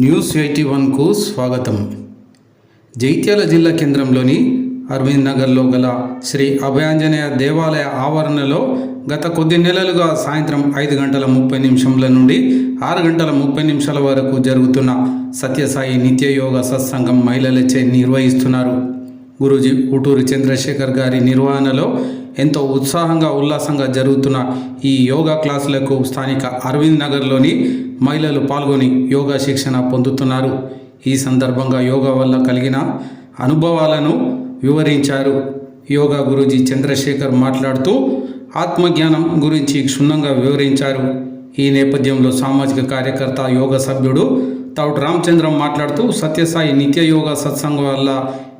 News eighty వన్కు స్వాగతం. జైత్యాల జిల్లా కేంద్రంలోని అరవింద్ నగర్లో గల శ్రీ అభయాంజనేయ దేవాలయ ఆవరణలో గత కొద్ది నెలలుగా సాయంత్రం ఐదు గంటల ముప్పై నిమిషంల నుండి ఆరు గంటల ముప్పై నిమిషాల వరకు జరుగుతున్న సత్యసాయి నిత్యయోగ సత్సంగం మహిళలచే నిర్వహిస్తున్నారు. గురూజీ ఊటూరి చంద్రశేఖర్ గారి నిర్వహణలో ఎంతో ఉత్సాహంగా ఉల్లాసంగా జరుగుతున్న ఈ యోగా క్లాసులకు స్థానిక అరవింద్ నగర్లోని మహిళలు పాల్గొని యోగా శిక్షణ పొందుతున్నారు. ఈ సందర్భంగా యోగా వల్ల కలిగిన అనుభవాలను వివరించారు యోగా గురూజీ చంద్రశేఖర్ మాట్లాడుతూ ఆత్మజ్ఞానం గురించి క్షుణ్ణంగా వివరించారు. ఈ నేపథ్యంలో సామాజిక కార్యకర్త యోగ సభ్యుడు తౌట్ రామచంద్రం మాట్లాడుతూ సత్యసాయి నిత్య యోగా సత్సంగం వల్ల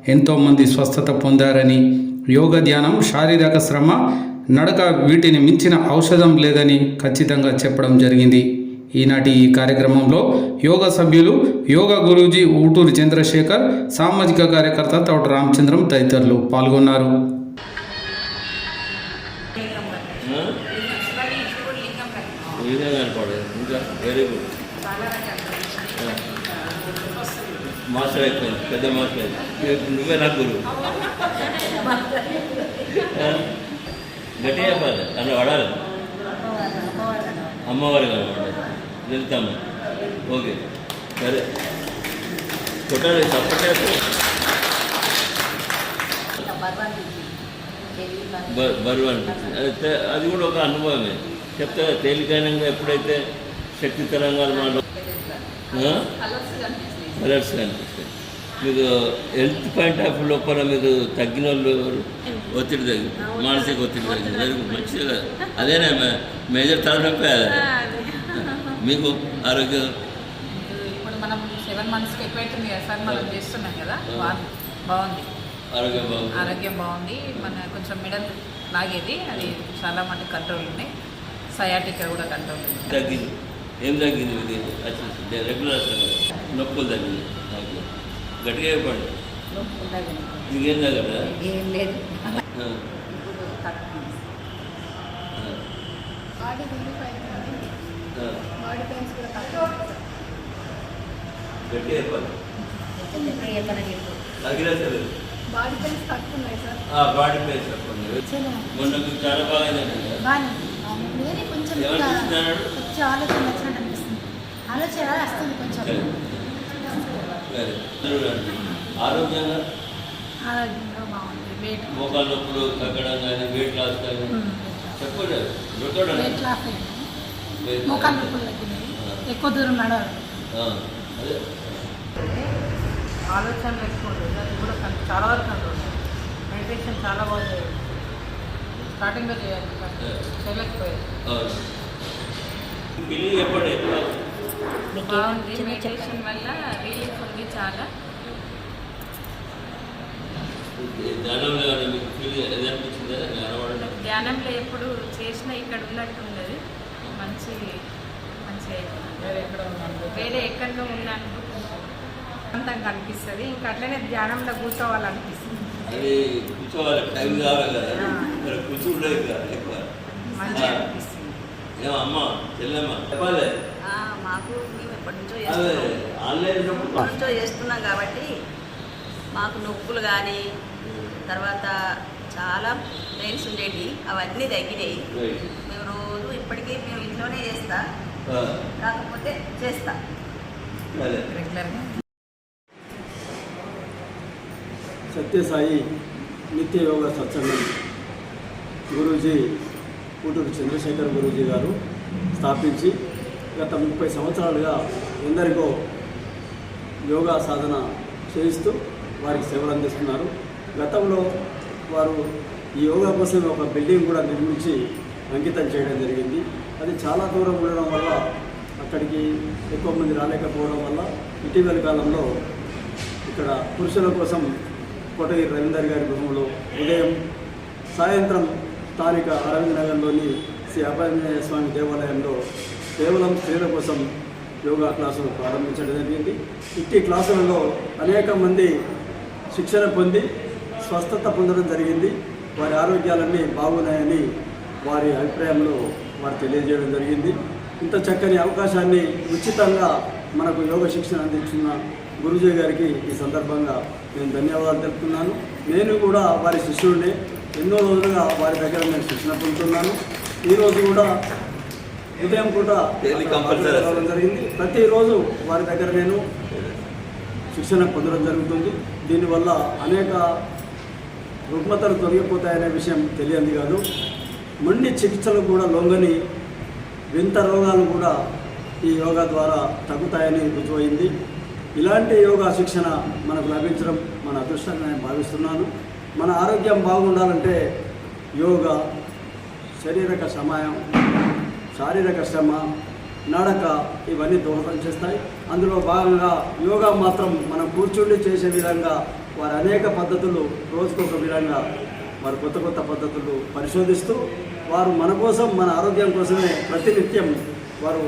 ఎంతోమంది స్వస్థత పొందారని యోగ ధ్యానం శారీరక శ్రమ నడక వీటిని మించిన ఔషధం లేదని ఖచ్చితంగా చెప్పడం జరిగింది. ఈనాటి ఈ కార్యక్రమంలో యోగ సభ్యులు యోగా గురూజీ ఊటూరు చంద్రశేఖర్ సామాజిక కార్యకర్త తౌట రామచంద్రం తదితరులు పాల్గొన్నారు. ఇంకా వెరీ గుడ్ మాస్టర్ అయిపోయింది పెద్ద మాస్టర్ అయిపోయింది నువ్వే నాకు గురువు. గట్టిగా చెప్పాలి. అన్న వాడాలి అమ్మవారి కనపడాలి వెళ్తాము. ఓకే. సరే. కొట్టాలి బ- బరువు అనిపించింది. అయితే అది కూడా ఒక అనుభవమే. చెప్తే తేలికైనంగా ఎప్పుడైతే శక్తి తరంగాలు మనం కలర్స్ కనిపిస్తాయి మీకు హెల్త్ పాయింట్ ఆఫ్ లోపల మీరు తగ్గిన వాళ్ళు? ఒత్తిడి తగ్గి మానసిక ఒత్తిడి తగ్గింది మంచిగా అదేనే మేజర్ తలనొప్పి మీకు ఆరోగ్యం? ఇప్పుడు మనం సెవెన్ మంత్స్కి ఎక్కువ అవుతుంది కదా సార్ మనం చేస్తున్నాం కదా బాగుంది. ఆరోగ్యం బాగుంది. ఆరోగ్యం బాగుంది. మన కొంచెం మిడల్ లాగేది. అది చాలా మంది కంట్రోల్ ఉన్నాయి సయాటికా కూడా కంట్రోల్ ఉంది. తగ్గింది. ఏం తగ్గింది రెగ్యులర్ నొప్పులు తగ్గింది ఓకే. గట్టిగా చెప్పండి. మీకేం తగ్గదా? ఏం లేదు. ఆ, ఇప్పుడు తగ్గుతుంది. ఆ, బాడీ రిలీఫ్ అవుతుంది ఆ. బాడీ పెయిన్స్ కూడా తక్కువ. గట్టిగా చెప్పాలి బాడీ పెయిన్స్ తక్కువ ఉన్నాయి సార్. ఆ, బాడీ మొన్న చాలా బాగా కొంచెం ఆలోచన వచ్చినట్టు అనిపిస్తుంది. ఆలోచన వస్తుంది కొంచెం? చూడండి. ఆరోగ్యంగా? ఆరోగ్యంగా బాగుంది. వెయిట్ మోకాళ్ళ నొప్పులు తగ్గడం కానీ వెయిట్ లాస్ కానీ? చెప్పండి. దొరకడం వెయిట్ లాస్ అయింది మోకాలు నొప్పులు తగ్గినాయి. ఎక్కువ దూరం నడవడం అదే. ఆలోచనలు ఎక్కువ అది కూడా చాలా వరకు కంట్రోల్ మెడిటేషన్ చాలా బాగా చేయాలి. స్టార్టింగ్లో చేయాలి చెప్పండి. ఎక్కువ బాగుంది. మెడిటేషన్ వల్ల రిలీఫ్ ఉంది చాలా. ధ్యానంలో ఎప్పుడు చేసినా ఇక్కడ ఉన్నట్టు ఉండదు మంచి మంచి వేరే ఎక్కడ ఉన్నాను అంతంగా అనిపిస్తుంది. ఇంకా అట్లనే ధ్యానంలో కూర్చోవాలనిపిస్తుంది. కూర్చోవాలి మంచిగా అనిపిస్తుంది. ఏమో అమ్మ చెల్లెమ్మ. చెప్పాలి. మాకు మేము ఎప్పటి నుంచో చేస్తున్నాం ఎప్పటి నుంచో చేస్తున్నాం కాబట్టి మాకు నొప్పులు కానీ తర్వాత చాలా పెయిన్స్ ఉండేవి అవన్నీ తగ్గినాయి. మేము రోజు ఇప్పటికీ మేము ఇంట్లోనే చేస్తా కాకపోతే చేస్తా. రెగ్యులర్గా సత్యసాయి నిత్య యోగ సత్సంగం. గురూజీ కూటూరు చంద్రశేఖర్ గురూజీ గారు స్థాపించి గత ముప్పై సంవత్సరాలుగా ఎందరికో యోగా సాధన చేయిస్తూ వారికి సేవలు అందిస్తున్నారు. గతంలో వారు ఈ యోగా కోసం ఒక బిల్డింగ్ కూడా నిర్మించి అంకితం చేయడం జరిగింది. అది చాలా దూరం ఉండడం వల్ల అక్కడికి ఎక్కువ మంది రాలేకపోవడం వల్ల ఇటీవలి కాలంలో ఇక్కడ పురుషుల కోసం కోటగిరి రవీందర్ గారి గృహంలో ఉదయం సాయంత్రం స్థానిక అరవింద్ నగర్లోని శ్రీ అభయాంజనేయ స్వామి దేవాలయంలో కేవలం స్త్రీల కోసం యోగా క్లాసులు ప్రారంభించడం జరిగింది. ఇట్టి క్లాసులలో అనేక మంది శిక్షణ పొంది స్వస్థత పొందడం జరిగింది. వారి ఆరోగ్యాలన్నీ బాగున్నాయని వారి అభిప్రాయంలో వారు తెలియజేయడం జరిగింది. ఇంత చక్కని అవకాశాన్ని ఉచితంగా మనకు యోగ శిక్షణ అందించిన గురుజీ గారికి ఈ సందర్భంగా నేను ధన్యవాదాలు తెలుపుతున్నాను. నేను కూడా వారి శిష్యుడిని. ఎన్నో రోజులుగా వారి దగ్గర నేను శిక్షణ పొందుతున్నాను. ఈరోజు కూడా ఉదయం compulsory. రావడం జరిగింది. ప్రతిరోజు వారి దగ్గర నేను శిక్షణ పొందడం జరుగుతుంది. దీనివల్ల అనేక రుగ్మతలు తొలగిపోతాయనే విషయం తెలియంది కాదు. మొండి చికిత్సలు కూడా లొంగని వింత రోగాలు కూడా ఈ యోగా ద్వారా తగ్గుతాయని రుజువైంది. ఇలాంటి యోగా శిక్షణ మనకు లభించడం మన అదృష్టంగా నేను భావిస్తున్నాను. మన ఆరోగ్యం బాగుండాలంటే యోగా శారీరక సమయం శారీరక శ్రమ నడక ఇవన్నీ దోహదం చేస్తాయి. అందులో భాగంగా యోగా మాత్రం మనం కూర్చుండి చేసే విధంగా వారు అనేక పద్ధతులు రోజుకొక విధంగా వారు కొత్త కొత్త పద్ధతులు పరిశోధిస్తూ వారు మన కోసం మన ఆరోగ్యం కోసమే ప్రతినిత్యం వారు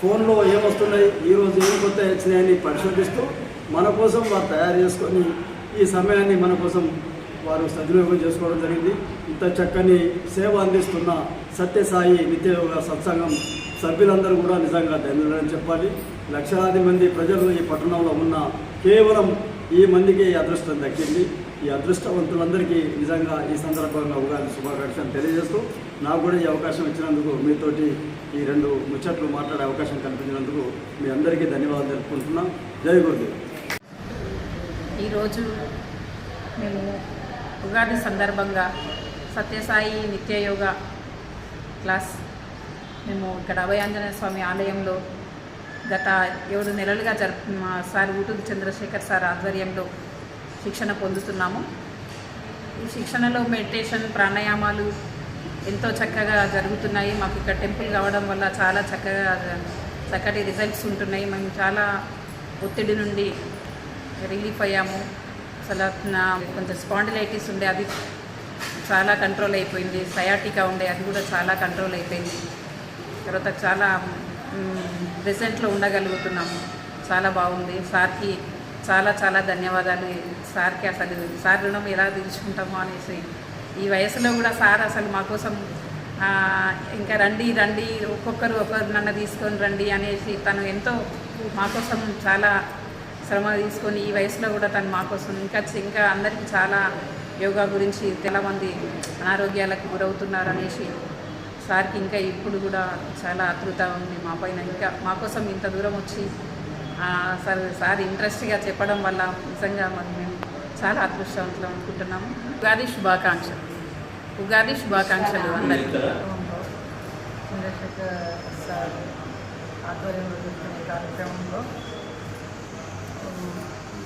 ఫోన్లో ఏమొస్తున్నాయి ఈరోజు ఏం కొత్త వచ్చినాయని పరిశోధిస్తూ మన కోసం వారు తయారు చేసుకొని ఈ సమయాన్ని మన కోసం వారు సద్వినియోగం చేసుకోవడం జరిగింది. ఇంత చక్కని సేవ అందిస్తున్న సత్యసాయి నిత్యయోగ సత్సంగం సభ్యులందరూ కూడా నిజంగా ధన్యులని చెప్పాలి. లక్షలాది మంది ప్రజలు ఈ పట్టణంలో ఉన్న కేవలం ఈ మందికి ఈ అదృష్టం దక్కింది. ఈ అదృష్టవంతులందరికీ నిజంగా ఈ సందర్భంగా ఉగాది శుభాకాంక్షలు తెలియజేస్తూ నాకు కూడా ఈ అవకాశం ఇచ్చినందుకు మీతోటి ఈ రెండు ముచ్చట్లు మాట్లాడే అవకాశం కల్పించినందుకు మీ అందరికీ ధన్యవాదాలు తెలుపుకుంటున్నాం జై గురుదేవ్. ఈరోజు మేము ఉగాది సందర్భంగా సత్యసాయి నిత్యయోగ క్లాస్ మేము ఇక్కడ అభయాంజనేయ స్వామి ఆలయంలో గత ఏడు నెలలుగా జరుపు మా సార్ ఊటూరు చంద్రశేఖర్ సార్ ఆధ్వర్యంలో శిక్షణ పొందుతున్నాము. ఈ శిక్షణలో మెడిటేషన్ ప్రాణాయామాలు ఎంతో చక్కగా జరుగుతున్నాయి. మాకు ఇక్కడ టెంపుల్ కావడం వల్ల చాలా చక్కగా చక్కటి రిజల్ట్స్ ఉంటున్నాయి. మేము చాలా ఒత్తిడి నుండి రిలీఫ్ అయ్యాము. అసలు కొంచెం స్పాండిలైటిస్ ఉండే అది చాలా కంట్రోల్ అయిపోయింది. సయాటికా ఉండే అది కూడా చాలా కంట్రోల్ అయిపోయింది. తర్వాత చాలా ప్రెసెంట్లో ఉండగలుగుతున్నాము. చాలా బాగుంది. సార్కి చాలా చాలా ధన్యవాదాలు. సార్కి అసలు సార్ రుణం ఎలా తీర్చుకుంటామో అనేసి. ఈ వయసులో కూడా సార్ అసలు మా కోసం ఇంకా రండి రండి ఒక్కొక్కరు ఒకరు నన్ను తీసుకొని రండి అనేసి తను ఎంతో మా కోసం చాలా శ్రమ తీసుకొని ఈ వయసులో కూడా తను మాకోసం ఇంకా ఇంకా అందరికీ చాలా యోగా గురించి చాలామంది అనారోగ్యాలకు గురవుతున్నారు అనేసి సార్కి ఇంకా ఇప్పుడు కూడా చాలా ఆతృత ఉంది మా పైన. ఇంకా మా కోసం ఇంత దూరం వచ్చి సార్ సార్ ఇంట్రెస్ట్గా చెప్పడం వల్ల నిజంగా మరి మేము చాలా అదృష్టవంతులు అనుకుంటున్నాము. ఉగాది శుభాకాంక్షలు. ఉగాది శుభాకాంక్షలు అందరికీ. చంద్రశేఖర్ సార్ ఆధ్వర్యంలో కార్యక్రమంలో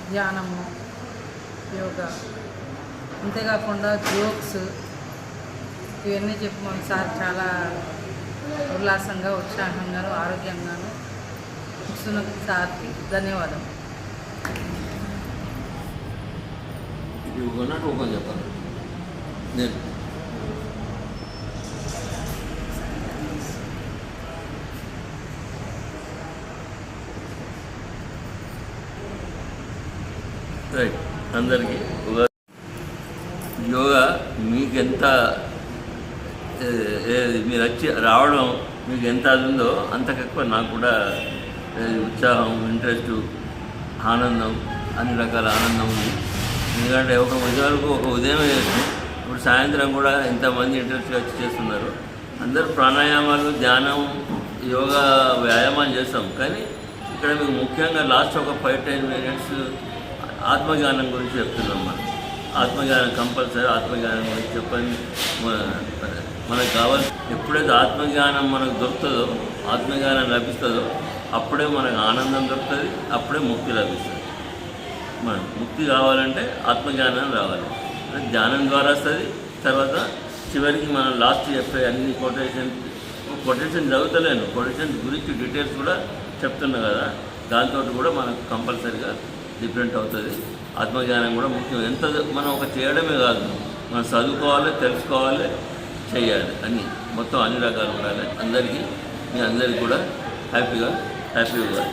ధ్యానము యోగా అంతేకాకుండా జోక్స్ ఇవన్నీ చెప్పి మన సార్ చాలా ఉల్లాసంగా ఉత్సాహంగాను ఆరోగ్యంగాను ఇస్తున్న సార్కి ధన్యవాదం ఇప్పుడు చెప్పాలి. నేను రైట్ అందరికీ. యోగా మీకు ఎంత మీరు వచ్చి రావడం మీకు ఎంత అది ఉందో అంతకెక్కువ నాకు కూడా ఉత్సాహం ఇంట్రెస్ట్ ఆనందం అన్ని రకాల ఆనందం ఉంది. ఎందుకంటే ఒక ఉదయాలకు ఒక ఉదయం చేయొచ్చు ఇప్పుడు సాయంత్రం కూడా ఇంతమంది ఇంట్రెస్ట్గా వచ్చి చేస్తున్నారు. అందరూ ప్రాణాయామాలు ధ్యానం యోగా వ్యాయామాలు చేస్తాం. కానీ ఇక్కడ మీకు ముఖ్యంగా లాస్ట్ ఒక ఫైవ్ టెన్ మినిట్స్ ఆత్మజ్ఞానం గురించి చెప్తున్నాం మనం. ఆత్మజ్ఞానం కంపల్సరీ ఆత్మజ్ఞానం గురించి చెప్పండి మనకు కావాలి. ఎప్పుడైతే ఆత్మజ్ఞానం మనకు దొరుకుతుందో ఆత్మజ్ఞానం లభిస్తుందో అప్పుడే మనకు ఆనందం దొరుకుతుంది అప్పుడే ముక్తి లభిస్తుంది. మనం ముక్తి కావాలంటే ఆత్మజ్ఞానం రావాలి. ధ్యానం ద్వారా వస్తుంది తర్వాత చివరికి మనం లాస్ట్ చెప్పే అన్ని కొటేషన్ కొటేషన్ చదువుతలేను. కొటేషన్ గురించి డీటెయిల్స్ కూడా చెప్తున్నా కదా. దాంతో కూడా మనకు కంపల్సరీగా డిఫరెంట్ అవుతుంది. ఆత్మజ్ఞానం కూడా ముఖ్యం. ఎంత మనం ఒక చేయడమే కాదు మనం చదువుకోవాలి తెలుసుకోవాలి చేయాలి అని మొత్తం అన్ని రకాలు ఉండాలి. అందరికీ మీ అందరికీ కూడా హ్యాపీగా హ్యాపీగా.